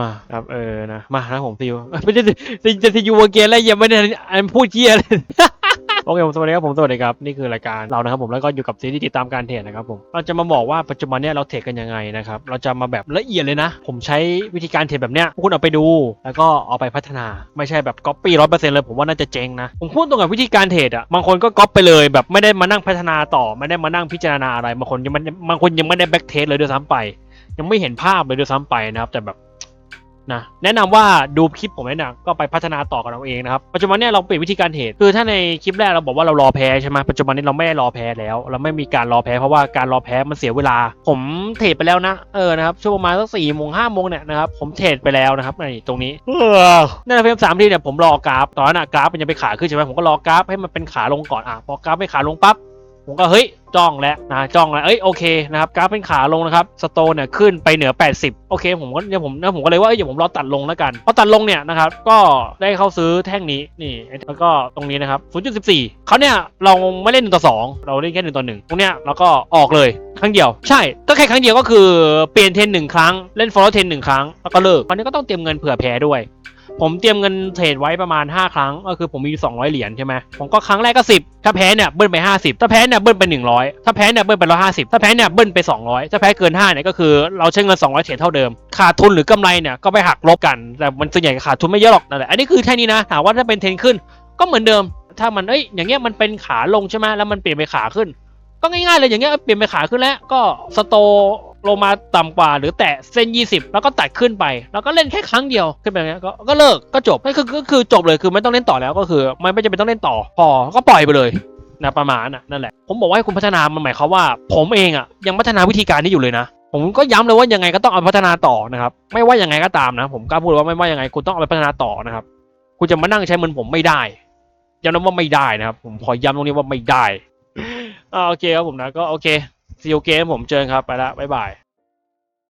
มาครับเออนะมานะผมซิวเอ้ยไม่ได้จะจะซิวเกนแล้วยังไม่ได้อันพูดเชี่ยเลยโอเคผมสวัสดีครับผมสวัสดีครับนี่คือรายการเรานะครับผมแล้วก็อยู่กับซีรีส์ติดตามการเทรดนะครับผมเราจะมาบอกว่าปัจจุบันเนี้ยเราเทรดกันยังไงนะครับเราจะมาแบบละเอียดเลยนะ ผมใช้วิธีการเทรดแบบเนี้ยพวกคุณเอาไปดู แล้วก็เอาไปพัฒนาไม่ใช่แบบก๊อปปี้ร้อยเปอร์เซ็นต์เลยผมว่าน่าจะเจ๊งนะผมพูดตรงกับวิธีการเทรดอะบางคนก็ก๊อปไปเลยแบบไม่ได้มานั่งพัฒนาต่อไม่ได้มานั่งพิจารณาอะไรบางคนยังไม่บางคนยังไม่ได้แบ็กเทสเลยด้วยซ้ำไปยังไม่เห็นภาพเลยด้วยซ้ำไปนะครับแต่แบบ นะแนะนำว่าดูคลิปผมเนี่นะก็ไปพัฒนาต่อกันเอาเองนะครับปัจจุบันเนี่ยเราเปลี่ยนวิธีการเทรดคือถ้าในคลิปแรกเราบอกว่าเรารอแพ้ใช่ไหมปัจจุบันนี้เราไม่ได้รอแพ้แล้ว เราไม่มีการรอแพ้เพราะว่าการรอแพ้มันเสียเวลา ผมเทรดไปแล้วนะเออนะครับช่วงประมาณสักสี่โมงห้าโมงเนี่ยนะครับผมเทรดไปแล้วนะครับในตรงนี้เออในเฟรมสามทีเนี่ยผมรอกราฟตอนนั้นกราฟมันยังไปขาขึ้นใช่ไหมผมก็รอกราฟให้มันเป็นขาลงก่อนอะพอกราฟไม่ขาลงปั๊บ ผมก็เฮ้ยจ้องแล้วนะจ้องแล้วเอ้ยโอเคนะครับกราฟเป็นขาลงนะครับสโตนเนี่ยขึ้นไปเหนือ 80 โอเค ผมก็เนี่ยผมเนี่ยผมก็เลยว่าเอ้ยเดี๋ยวผมรอตัดลงแล้วกันพอตัดลงเนี่ยนะครับก็ได้เข้าซื้อแท่งนี้นี่แล้วก็ตรงนี้นะครับ 0.14เขาเนี่ยเราไม่เล่น1ต่อ2 เราเล่นแค่1ต่อ1ตรงเนี้ยเราก็ออกเลยครั้งเดียว ใช่ก็แค่ครั้งเดียวก็คือเปลี่ยนเทนหนึ่งครั้งเล่นฟอลโล่เทนหนึ่งครั้งแล้วก็เลิกตอนนี้ก็ต้องเตรียมเงินเผื่อแพ้ด้วย ผมเตรียมเงินเทรดไว้ประมาณ 5 ครั้ง ก็คือผมมีอยู่200 เหรียญใช่ไหมผมก็ครั้งแรกก็ 10 ถ้าแพ้เนี่ยเบิ้ลไป 50 ถ้าแพ้เนี่ยเบิ้ลไป 100 ถ้าแพ้เนี่ยเบิ้ลไป 150 ถ้าแพ้เนี่ยเบิ้ลไป 200 ถ้าแพ้เกิน5เนี่ยก็คือเราใช้เงิน 200 เทรดเท่าเดิม ขาดทุนหรือกำไรเนี่ยก็ไปหักลบกัน แต่มันส่วนใหญ่ขาดทุนไม่เยอะหรอกนั่นแหละ อันนี้คือแค่นี้นะ ถามว่าถ้าเป็นเทรนขึ้นก็เหมือนเดิม ถ้ามันเอ้ย อย่างเงี้ยมันเป็นขาลงใช่ไหมแล้วมันเปลี่ยนไปขาขึ้น ก็ง่ายๆเลยอย่างเงี้ยเปลี่ยนไปขาขึ้นแล้วก็สโต ลงมาต่ำกว่าหรือแตะเส้น 20 แล้วก็ตัดขึ้นไป แล้วก็เล่นแค่ครั้งเดียวขึ้นไปอย่างเงี้ยก็ก็เลิกก็จบก็คือก็คือจบเลยคือไม่ต้องเล่นต่อแล้วก็คือไม่ไม่จำเป็นต้องเล่นต่อพอก็ปล่อยไปเลยนะประมาณน่ะนั่นแหละผมบอกว่าให้คุณพัฒนามันหมายความว่า ผมเองอะยังพัฒนาวิธีการนี้อยู่เลยนะผมก็ย้ำเลยว่ายังไงก็ต้องเอาพัฒนาต่อนะครับไม่ว่ายังไงก็ตามนะ ผมกล้าพูดว่าไม่ว่ายังไงคุณต้องเอาไปพัฒนาต่อนะครับ คุณจะมานั่งใช้เหมือนผมไม่ได้ย้ำนะว่าไม่ได้นะครับ ผมขอย้ำตรงนี้ว่าไม่ได้อ่าโอเคครับผมนะก็โอเคซีโอเกมผมเจอครับไปละบ๊ายบาย